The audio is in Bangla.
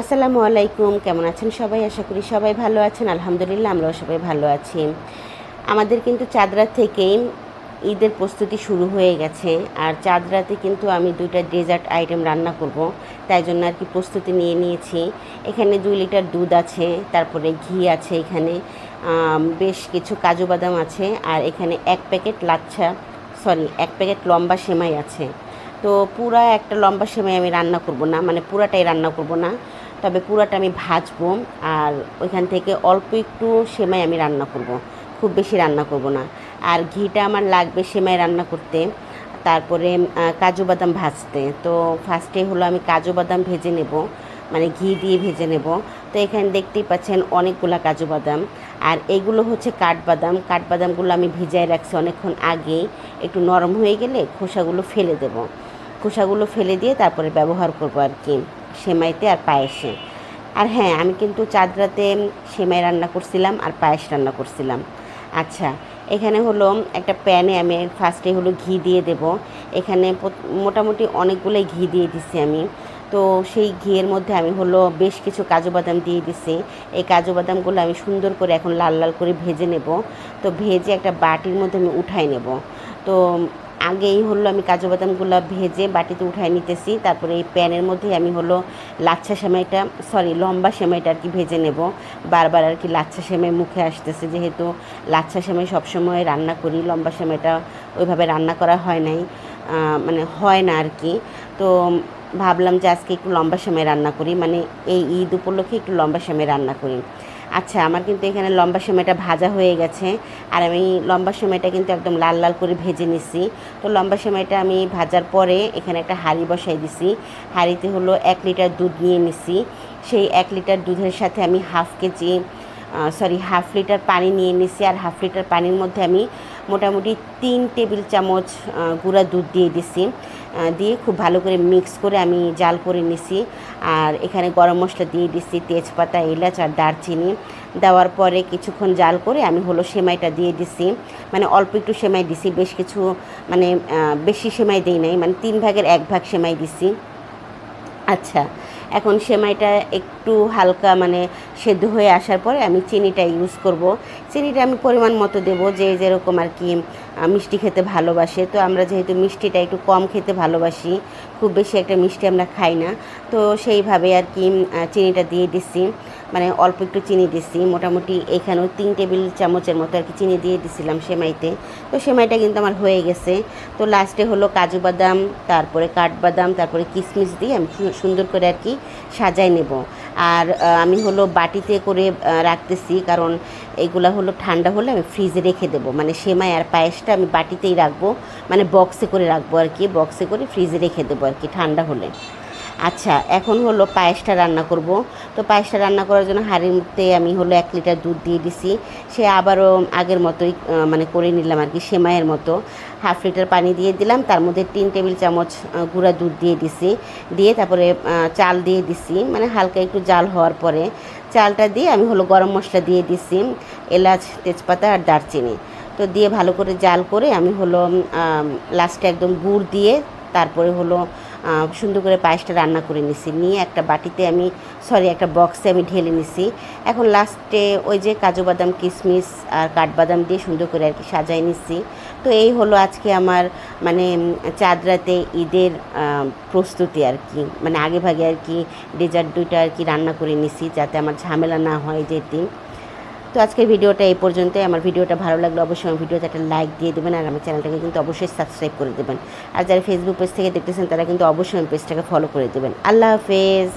আসসালামু আলাইকুম, কেমন আছেন সবাই? আশা করি সবাই ভালো আছেন। আলহামদুলিল্লাহ, আমরাও সবাই ভালো আছি। আমাদের কিন্তু চাঁদরা থেকেই ঈদের প্রস্তুতি শুরু হয়ে গেছে। আর চাঁদরাতে কিন্তু আমি দুইটা ডেজার্ট আইটেম রান্না করব, তাই জন্য আর কি প্রস্তুতি নিয়ে নিয়েছি। এখানে দুই লিটার দুধ আছে, তারপরে ঘি আছে এখানে বেশ কিছু কাজু বাদাম আছে, আর এখানে এক প্যাকেট লাচ্ছা, সরি, এক প্যাকেট লম্বা সেমাই আছে। তো পুরা একটা লম্বা সেমাই আমি রান্না করব না মানে পুরাটাই রান্না করব না। তবে পুরাটা আমি ভাজবো আর ওইখান থেকে অল্প একটু সেমাই আমি রান্না করব। খুব বেশি রান্না করব না। আর ঘিটা আমার লাগবে সেমাই রান্না করতে। তারপরে কাজু বাদাম ভাজতে। তো ফার্স্টে হলো আমি কাজু বাদাম ভেজে নেব। মানে ঘি দিয়ে ভেজে নেব। তো এখানে দেখতেই পাচ্ছেন অনেকগুলা কাজু বাদাম। আর এগুলো হচ্ছে কাঠবাদাম। কাঠবাদামগুলো আমি ভিজায় রাখছি অনেকক্ষণ আগে একটু নরম হয়ে গেলে খোসাগুলো ফেলে দেব। খোসাগুলো ফেলে দিয়ে তারপরে ব্যবহার করব আর কি। সেমাইতে আর পায়েসে। আর হ্যাঁ আমি কিন্তু চাঁদরাতে সেমাই রান্না করছিলাম আর পায়েস রান্না করছিলাম। আচ্ছা এখানে হলো একটা প্যানে আমি ফার্স্টে হলো ঘি দিয়ে দেব। এখানে মোটামুটি অনেকগুলোই ঘি দিয়ে দিছি আমি। তো সেই ঘিয়ের মধ্যে আমি হলো বেশ কিছু কাজু বাদাম দিয়ে দিছি। এই কাজু বাদামগুলো আমি সুন্দর করে এখন লাল লাল করে ভেজে নেব। তো ভেজে একটা বাটির মধ্যে আমি উঠাই নেব। তো আগেই হলো আমি কাজু বাদামগুলো ভেজে বাটিতে উঠায় নিতেছি। তারপরে এই প্যানের মধ্যে আমি হলো লাচ্ছা সেমাইটা সরি লম্বা সেমাইটা আর কি ভেজে নেব। বারবার আর কি লাচ্ছা সেমাই মুখে আসতেছে, যেহেতু লাচ্ছা সেমাই সবসময় রান্না করি, লম্বা সেমাইটা ওইভাবে রান্না করা হয় নাই মানে হয় না আর কি। তো ভাবলাম যে আজকে একটু লম্বা সেমাই রান্না করি মানে এই ঈদ উপলক্ষে একটু লম্বা সেমাই রান্না করি। আচ্ছা আমার কিন্তু এখানে লম্বা সময়টা ভাজা হয়ে গেছে। আর আমি লম্বা সময়টা কিন্তু একদম লাল লাল করে ভেজে নিছি। তো লম্বা সময়টা আমি ভাজার পরে এখানে একটা হাঁড়ি বসাই দিছি। হাঁড়িতে হলো এক লিটার দুধ নিয়ে নিছি। সেই এক লিটার দুধের সাথে আমি half KG sorry half litre পানি নিয়ে নিছি। আর হাফ লিটার পানির মধ্যে আমি মোটামুটি তিন টেবিল চামচ গুঁড়া দুধ দিয়ে দিছি। দিয়ে খুব ভালো করে মিক্স করে আমি জাল করে নিছি। আর এখানে গরম মশলা দিয়ে দিচ্ছি তেজপাতা, এলাচ আর দারচিনি। দেওয়ার পরে কিছুক্ষণ জাল করে আমি হলো সেমাইটা দিয়ে দিছি। মানে অল্প একটু সেমাই দিছি, বেশ কিছু মানে বেশি সেমাই দিই নাই। মানে তিন ভাগের এক ভাগ সেমাই দিছি। আচ্ছা এখন সেমাইটা একটু হালকা মানে সেদ্ধ হয়ে আসার পরে আমি চিনিটা ইউজ করব। চিনিটা আমি পরিমাণ মতো দেব যে যেরকম আর কি মিষ্টি খেতে ভালোবাসে। তো আমরা যেহেতু মিষ্টিটা একটু কম খেতে ভালোবাসি, খুব বেশি একটা মিষ্টি আমরা খাই না। তো সেইভাবে আর কি চিনিটা দিয়ে দিছি। মানে অল্প একটু চিনি দিছি। মোটামুটি এখানেও তিন টেবিল চামচের মতো আর কি চিনি দিয়ে দিছিলাম সেমাইতে। তো সেমাইটা কিন্তু আমার হয়ে গেছে। তো লাস্টে হলো কাজু বাদাম, তারপরে কাঠবাদাম, তারপরে কিশমিশ দিয়ে আমি সুন্দর করে আর কি সাজাই নেব। আর আমি হলো বাটিতে করে রাখতেছি কারণ এগুলা হলো ঠান্ডা হলে আমি ফ্রিজে রেখে দেবো। মানে সেমাই আর পায়েসটা আমি বাটিতেই রাখব। মানে বক্সে করে রাখব আর কি বক্সে করে ফ্রিজে রেখে দেবো আর কি ঠান্ডা হলে। আচ্ছা এখন হলো পায়েসটা রান্না করব। তো পায়েসটা রান্না করার জন্য হাঁড়ির মধ্যে আমি হলো এক লিটার দুধ দিয়ে দিছি। সে আবারও আগের মতোই মানে করে নিলাম আর কি, সেমাইয়ের মতো। হাফ লিটার পানি দিয়ে দিলাম, তার মধ্যে তিন টেবিল চামচ গুঁড়া দুধ দিয়ে দিছি। দিয়ে তারপরে চাল দিয়ে দিছি মানে হালকা একটু জাল হওয়ার পরে। চালটা দিয়ে আমি হলো গরম মশলা দিয়ে দিছি, এলাচ, তেজপাতা আর দারচিনি। তো দিয়ে ভালো করে জাল করে আমি হলো লাস্টে একদম গুড় দিয়ে তারপরে হলো সুন্দর করে পায়েসটা রান্না করে নিছি। নিয়ে একটা বাটিতে আমি সরি একটা বক্সে আমি ঢেলে নিছি। এখন লাস্টে ওই যে কাজু বাদাম কিশমিশ আর কাঠবাদাম দিয়ে সুন্দর করে আর কি সাজাই নিছি। তো এই হলো আজকে আমার মানে উম, চাঁদরাতে ঈদের প্রস্তুতি আর কি মানে আগে ভাগে আর কি ডেজার্ট দুইটা আর কি রান্না করে নিছি যাতে আমার ঝামেলা না হয় যেতে তো আজকের ভিডিওটা এই পর্যন্তই। আমার ভিডিওটা ভালো লাগলে অবশ্যই আমার ভিডিওতে একটা লাইক দিয়ে দেবেন আর আমার চ্যানেলটাকে কিন্তু অবশ্যই সাবস্ক্রাইব করে দেবেন। আর যারা ফেসবুক পেজ থেকে দেখতেছেন, তারা কিন্তু অবশ্যই পেজটাকে ফলো করে দেবেন। আল্লাহ হাফেজ।